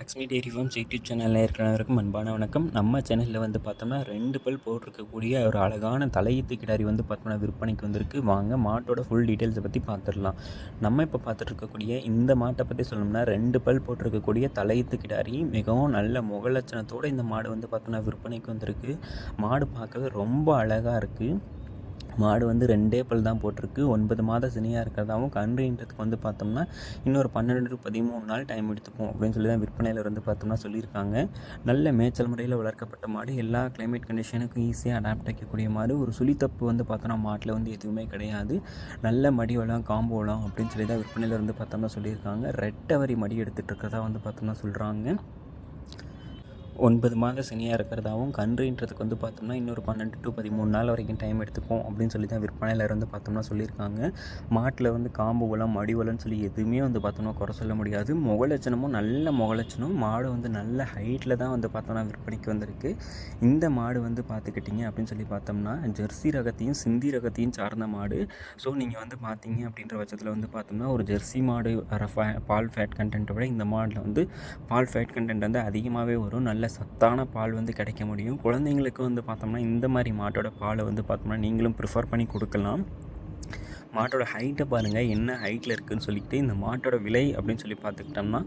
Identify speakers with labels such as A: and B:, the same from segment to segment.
A: Lakshmi dairy forms YouTube சேனலில் இருக்கிறவருக்கும் அன்பான வணக்கம். நம்ம சேனலில் வந்து பார்த்தோம்னா ரெண்டு பல் போட்டிருக்கக்கூடிய ஒரு அழகான தலையீத்து கிடாரி வந்து பார்த்தோம்னா விற்பனைக்கு வந்திருக்கு. வாங்க மாட்டோட ஃபுல் டீட்டெயில்ஸை பற்றி பார்த்துடலாம். நம்ம இப்போ பார்த்துட்டு இருக்கக்கூடிய இந்த மாட்டை பற்றி சொல்லணும்னா ரெண்டு பல் போட்டிருக்கக்கூடிய தலையீத்து கிடாரி மிகவும் நல்ல முகலட்சணத்தோடு இந்த மாடு வந்து பார்த்தோம்னா விற்பனைக்கு வந்திருக்கு. மாடு பார்க்கவே ரொம்ப அழகாக இருக்குது மாடு வந்து ரெண்டே பல் தான் போட்டிருக்கு. ஒன்பது மாத சினியாக இருக்கிறதாவும் கன்றுன்றதுக்கு வந்து பார்த்தோம்னா இன்னொரு பன்னெண்டு டு பதிமூணு நாள் டைம் எடுத்துக்கும் அப்படின்னு சொல்லி தான் விற்பனையில் வந்து பார்த்தோம்னா சொல்லியிருக்காங்க. நல்ல மேய்ச்சல் முறையில் வளர்க்கப்பட்ட மாடு. எல்லா கிளைமேட் கண்டிஷனுக்கும் ஈஸியாக அடாப்ட் ஆகிக்கக்கூடிய மாடு. ஒரு சுழித்தப்பு வந்து பார்த்தோம்னா மாட்டில் வந்து எதுவுமே கிடையாது. நல்ல மடி வளம் காம்போ வளம் அப்படின்னு சொல்லி தான் விற்பனையில் வந்து பார்த்தோம்னா சொல்லியிருக்காங்க. ரெட்டவரி மடி எடுத்துகிட்டு இருக்கிறதா வந்து பார்த்தோம்னா சொல்கிறாங்க ஒன்பது மாத சனியாக இருக்கிறதாவும் கன்றுன்றதுக்கு வந்து பார்த்தோம்னா இன்னொரு பன்னெண்டு டு பதிமூணு நாள் வரைக்கும் டைம் எடுத்துக்கும் அப்படின்னு சொல்லி தான் விற்பனையில் இருந்து பார்த்தோம்னா சொல்லியிருக்காங்க. மாட்டில் வந்து காம்பு வளம் மடி உலம்னு சொல்லி எதுவுமே வந்து பார்த்தோம்னா குறை சொல்ல முடியாது. முகலட்சணமும் நல்ல முகலட்சணம். மாடு வந்து நல்ல ஹைட்டில் தான் வந்து பார்த்தோம்னா விற்பனைக்கு வந்திருக்கு. இந்த மாடு வந்து பார்த்துக்கிட்டிங்க அப்படின்னு சொல்லி பார்த்தோம்னா ஜெர்சி ரகத்தையும் சிந்தி ரகத்தையும் சார்ந்த மாடு. ஸோ நீங்கள் வந்து பார்த்தீங்க அப்படின்ற பட்சத்தில் வந்து பார்த்தோம்னா ஒரு ஜெர்சி மாடு ஃபே பால் ஃபேட் கண்டென்ட்டை விட இந்த மாடில் வந்து பால் ஃபேட் கண்டென்ட் வந்து அதிகமாகவே வரும். நல்ல சத்தான பால் வந்து கிடைக்க முடியும். குழந்தைங்களுக்கு வந்து பார்த்தோம்னா இந்த மாதிரி மாட்டோட பாலை வந்து பார்த்தோம்னா நீங்களும் ப்ரிஃபர் பண்ணி கொடுக்கலாம். மாட்டோட ஹைட்டை பாருங்கள் என்ன ஹைட்டில் இருக்குதுன்னு சொல்லிட்டு இந்த மாட்டோட விலை அப்படின்னு சொல்லி பார்த்துக்கிட்டோம்னா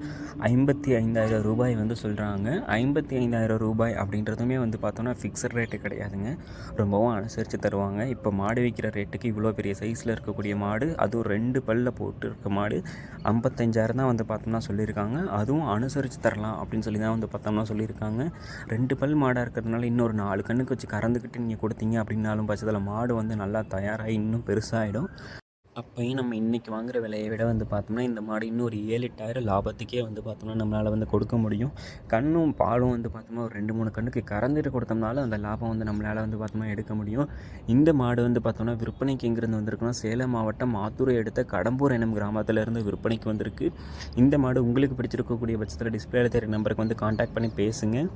A: ஐம்பத்தி ஐந்தாயிரம் ரூபாய் வந்து சொல்கிறாங்க ஐம்பத்தி ஐந்தாயிரம் ரூபாய் அப்படின்றதுமே வந்து பார்த்தோம்னா ஃபிக்ஸட் ரேட்டு கிடையாதுங்க. ரொம்பவும் அனுசரித்து தருவாங்க. இப்போ மாடு விற்கிற ரேட்டுக்கு இவ்வளோ பெரிய சைஸில் இருக்கக்கூடிய மாடு அதுவும் ரெண்டு பல்ல போட்டு இருக்க மாடு ஐம்பத்தஞ்சாயிரம் தான் வந்து பார்த்தோம்னா சொல்லியிருக்காங்க. அதுவும் அனுசரித்து தரலாம் அப்படின்னு சொல்லி தான் வந்து பார்த்தோம்னா சொல்லியிருக்காங்க. ரெண்டு பல் மாடாக இருக்கிறதுனால இன்னொரு நாலு கண்ணுக்கு வச்சு கறந்துக்கிட்டு நீங்கள் கொடுத்தீங்க அப்படின்னாலும் பட்சத்தில் மாடு வந்து நல்லா தயாராகி இன்னும் பெருசாகிடும் அப்போயும் நம்ம இன்றைக்கி வாங்குகிற விலையை விட வந்து பார்த்தோம்னா இந்த மாடு இன்னும் ஒரு ஏழு எட்டாயிரம் லாபத்துக்கே வந்து பார்த்தோம்னா நம்மளால் வந்து கொடுக்க முடியும். கண்ணும் பாலும் வந்து பார்த்தோம்னா ஒரு ரெண்டு மூணு கண்ணுக்கு கறந்துட்டு கொடுத்தோம்னாலும் அந்த லாபம் வந்து நம்மளால் வந்து பார்த்தோம்னா எடுக்க முடியும். இந்த மாடு வந்து பார்த்தோம்னா விற்பனைக்கு எங்கேருந்து வந்திருக்குன்னா சேலம் மாவட்டம் ஆத்தூரை எடுத்த கடம்பூர் எனும் கிராமத்திலேருந்து விற்பனைக்கு வந்திருக்கு. இந்த மாடு உங்களுக்கு பிடிச்சிருக்கக்கூடிய பட்சத்தில் டிஸ்பிளேல தெரிய நம்பருக்கு வந்து காண்டாக்ட் பண்ணி பேசுங்கள்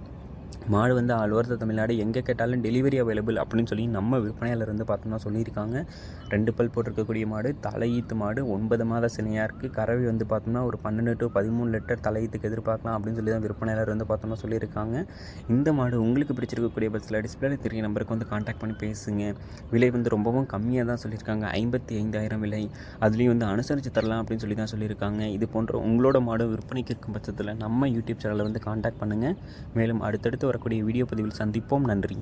A: மாடு வந்து ஆல் ஓவர் த தமிழ்நாடு. எங்கே கேட்டாலும் டெலிவரி அவைலபிள் அப்படின்னு சொல்லி நம்ம விற்பனையில் இருந்து பார்த்தோம்னா சொல்லியிருக்காங்க. ரெண்டு பல் போட்டிருக்கக்கூடிய மாடு தலையீத்து மாடு ஒன்பது மாத சினையாக இருக்குது கறவை வந்து பார்த்தோம்னா ஒரு பன்னெண்டு டு பதிமூணு லிட்டர் தலையீத்துக்கு எதிர்பார்க்கலாம் அப்படின்னு சொல்லி தான் விற்பனையாளர் வந்து பார்த்தோம்னா சொல்லியிருக்காங்க. இந்த மாடு உங்களுக்கு பிடிச்சிருக்கக்கூடிய பஸ்ஸில் டிஸ்பிளே தெரிய நம்பருக்கு வந்து காண்டாக்ட் பண்ணி பேசுங்க. விலை வந்து ரொம்பவும் கம்மியாக தான் சொல்லியிருக்காங்க. ஐம்பத்தி ஐந்தாயிரம் விலை. அதுலேயும் வந்து அனுசரித்து தரலாம் அப்படின்னு சொல்லி தான் சொல்லியிருக்காங்க. இது போன்ற உங்களோட மாடு விற்பனைக்கு இருக்கும் பட்சத்தில் நம்ம யூடியூப் சேனலை வந்து காண்டாக்ட் பண்ணுங்கள் மேலும் அடுத்தடுத்து வரக்கூடிய வீடியோ பதிவில் சந்திப்போம். நன்றி.